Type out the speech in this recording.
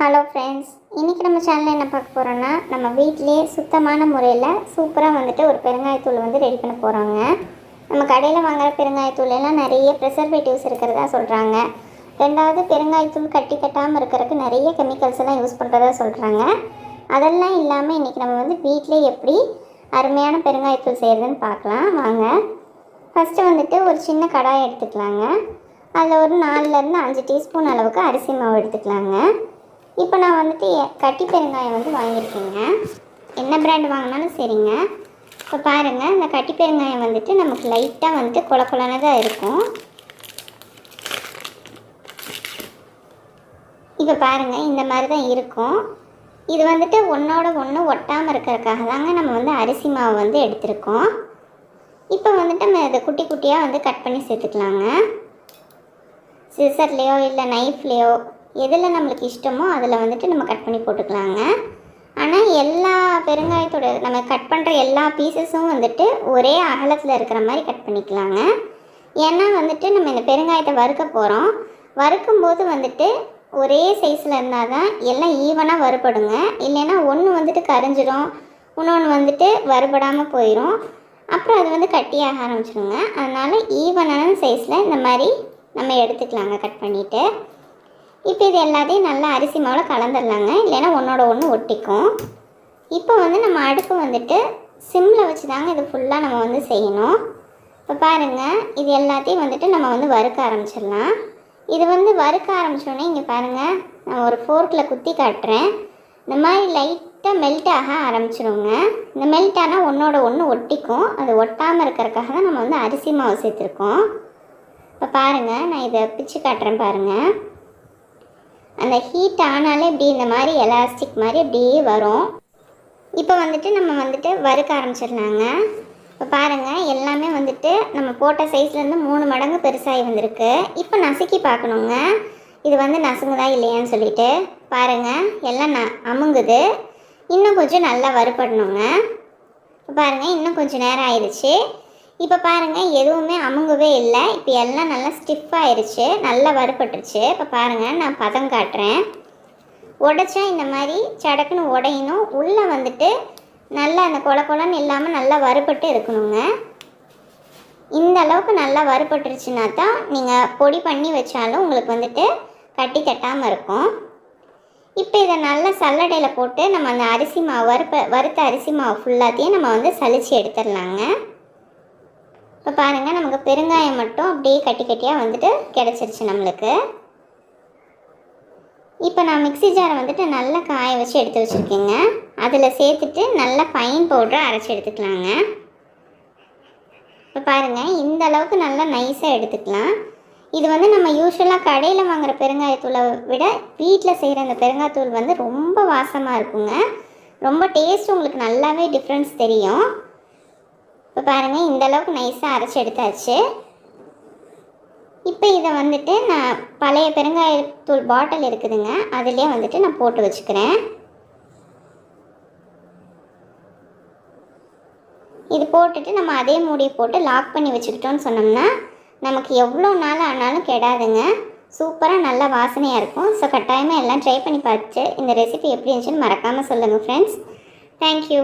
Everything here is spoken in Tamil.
ஹலோ ஃப்ரெண்ட்ஸ் இன்றைக்கி நம்ம சேனலில் என்ன பார்க்க போகிறோன்னா நம்ம வீட்டிலேயே சுத்தமான முறையில் சூப்பராக வந்துட்டு ஒரு பெருங்காயத்தூள் வந்து ரெடி பண்ண போகிறோங்க நம்ம கடையில் வாங்குற பெருங்காயத்தூள் எல்லாம் நிறைய ப்ரிசர்வேட்டிவ்ஸ் இருக்கிறதா சொல்கிறாங்க ரெண்டாவது பெருங்காயத்தூள் கட்டி கட்டாமல் இருக்கிறதுக்கு நிறைய கெமிக்கல்ஸ் எல்லாம் யூஸ் பண்ணுறதா சொல்கிறாங்க அதெல்லாம் இல்லாமல் இன்றைக்கி நம்ம வந்து வீட்டிலே எப்படி அருமையான பெருங்காயத்தூள் செய்கிறதுன்னு பார்க்கலாம். வாங்க. ஃபஸ்ட்டு வந்துட்டு ஒரு சின்ன கடாய் எடுத்துக்கலாங்க. அதில் ஒரு நாலுலேருந்து அஞ்சு டீஸ்பூன் அளவுக்கு அரிசி மாவு எடுத்துக்கலாங்க. இப்போ நான் வந்துட்டு கட்டி பெருங்காயம் வந்து வாங்கியிருக்கேங்க. என்ன பிராண்ட் வாங்கினாலும் சரிங்க. இப்போ பாருங்கள் இந்த கட்டி பெருங்காயம் வந்துட்டு நமக்கு லைட்டாக வந்துட்டு கொல கொலனதாக இருக்கும். இப்போ பாருங்கள் இந்த மாதிரி தான் இருக்கும். இது வந்துட்டு ஒன்றோட ஒன்று ஒட்டாமல் இருக்கிறதுக்காக தாங்க நம்ம வந்து அரிசி மாவு வந்து எடுத்திருக்கோம். இப்போ வந்துட்டு நம்ம இதை குட்டி குட்டியாக வந்து கட் பண்ணி சேர்த்துக்கலாங்க. சிசர்லேயோ இல்லை நைஃப்லேயோ எதில் நம்மளுக்கு இஷ்டமோ அதில் வந்துட்டு நம்ம கட் பண்ணி போட்டுக்கலாங்க. ஆனால் எல்லா பெருங்காயத்தோட நம்ம கட் பண்ணுற எல்லா பீசஸும் வந்துட்டு ஒரே அகலத்தில் இருக்கிற மாதிரி கட் பண்ணிக்கலாங்க. ஏன்னா வந்துட்டு நம்ம இந்த பெருங்காயத்தை வறுக்க போகிறோம் வறுக்கும்போது வந்துட்டு ஒரே சைஸில் இருந்தால் தான் எல்லாம் ஈவனாக வறுபடுங்க. இல்லைன்னா ஒன்று வந்துட்டு கரைஞ்சிரும். இன்னொன்று வந்துட்டு வறுபடாமல் போயிடும் அப்புறம் அது வந்து கட்டியாக ஆரம்பிச்சிருங்க. அதனால் ஈவனான சைஸில் இந்த மாதிரி நம்ம எடுத்துக்கலாங்க கட் பண்ணிவிட்டு இப்போ இது எல்லாத்தையும் நல்லா அரிசி மாவில் கலந்துடலாங்க. இல்லைன்னா ஒன்றோட ஒன்று ஒட்டிக்கும். இப்போ வந்து நம்ம அடுப்பு வந்துட்டு சிம்மில் வச்சு தாங்க இது ஃபுல்லாக நம்ம வந்து செய்யணும். இப்போ பாருங்கள் இது எல்லாத்தையும் வந்துட்டு நம்ம வந்து வறுக்க ஆரம்பிச்சிடலாம். இது வந்து வறுக்க ஆரம்பிச்சோடனே இங்கே பாருங்கள் நான் ஒரு ஃபோர்க்கில் குத்தி காட்டுறேன். இந்த மாதிரி லைட்டாக மெல்ட் ஆக ஆரம்பிச்சிருங்க. இந்த மெல்ட் ஆனால் ஒன்றோட ஒன்று ஒட்டிக்கும். அது ஒட்டாமல் இருக்கிறதுக்காக தான் நம்ம வந்து அரிசி மாவு சேர்த்துருக்கோம். இப்போ பாருங்கள் நான் இதை பிச்சு காட்டுறேன் பாருங்கள் அந்த ஹீட் ஆனாலே இப்படி இந்த மாதிரி எலாஸ்டிக் மாதிரி அப்படியே வரும். இப்போ வந்துட்டு நம்ம வந்துட்டு வறுக்க ஆரம்பிச்சிடலாங்க. இப்போ பாருங்கள் எல்லாமே வந்துட்டு நம்ம போட்ட சைஸ்லேருந்து மூணு மடங்கு பெருசாகி வந்திருக்கு. இப்போ நசுக்கி பார்க்கணுங்க. இது வந்து நசுங்குதா இல்லையான்னு சொல்லிட்டு பாருங்கள் எல்லாம் ந அமுங்குது. இன்னும் கொஞ்சம் நல்லா வறுபடணுங்க. இப்போ பாருங்கள் இன்னும் கொஞ்சம் நேரம் ஆயிடுச்சு. இப்போ பாருங்கள் எதுவுமே அமுங்கவே இல்லை. இப்போ எல்லாம் நல்லா ஸ்டிஃபாயிருச்சு நல்லா வறுபட்டுருச்சு. இப்போ பாருங்கள் நான் பதம் காட்டுறேன். உடைச்சா இந்த மாதிரி சடக்குன்னு உடையணும். உள்ளே வந்துட்டு நல்லா அந்த கொல கொலன்னு இல்லாமல் நல்லா வறுபட்டு இருக்கணுங்க. இந்த அளவுக்கு நல்லா வறுபட்டுருச்சுன்னா தான் நீங்கள் பொடி பண்ணி வச்சாலும் உங்களுக்கு வந்துட்டு கட்டி கட்டாமல் இருக்கும். இப்போ இதை நல்லா சல்லடையில் போட்டு நம்ம அந்த அரிசி மாவு வறுப்ப வறுத்த அரிசி மாவு ஃபுல்லாத்தையும் நம்ம வந்து சளிச்சு எடுத்துடலாங்க. இப்போ பாருங்கள் நமக்கு பெருங்காயம் மட்டும் அப்படியே கட்டி கட்டியாக வந்துட்டு கிடச்சிருச்சு நம்மளுக்கு. இப்போ நான் மிக்ஸி ஜாரை வந்துட்டு நல்லா காய வச்சு எடுத்து வச்சுருக்கேங்க. அதில் சேர்த்துட்டு நல்லா ஃபைன் பவுடரை அரைச்சி எடுத்துக்கலாங்க. இப்போ பாருங்கள் இந்த அளவுக்கு நல்லா நைஸாக எடுத்துக்கலாம். இது வந்து நம்ம யூஸ்வலாக கடையில் வாங்குகிற பெருங்காயத்தூளை விட வீட்டில் செய்கிற அந்த பெருங்காயத்தூள் வந்து ரொம்ப வாசமாக இருக்குங்க. ரொம்ப டேஸ்ட் உங்களுக்கு நல்லாவே டிஃப்ரென்ஸ் தெரியும். இப்போ பாருங்கள் இந்தளவுக்கு நைஸாக அரைச்சி எடுத்தாச்சு. இப்போ இதை வந்துட்டு நான் பழைய பெருங்காயத்தூள் பாட்டில் இருக்குதுங்க அதுலேயே வந்துட்டு நான் போட்டு வச்சுக்கிறேன். இது போட்டுட்டு நம்ம அதே மூடியை போட்டு லாக் பண்ணி வச்சுக்கிட்டோன்னு சொன்னோம்னா நமக்கு எவ்வளோ நாள் ஆனாலும் கெடாதுங்க. சூப்பராக நல்லா வாசனையாக இருக்கும். ஸோ கட்டாயமாக எல்லாம் ட்ரை பண்ணி பார்த்துட்டு இந்த ரெசிபி எப்படி இருந்துச்சுன்னு மறக்காமல் சொல்லுங்கள் ஃப்ரெண்ட்ஸ் தேங்க்யூ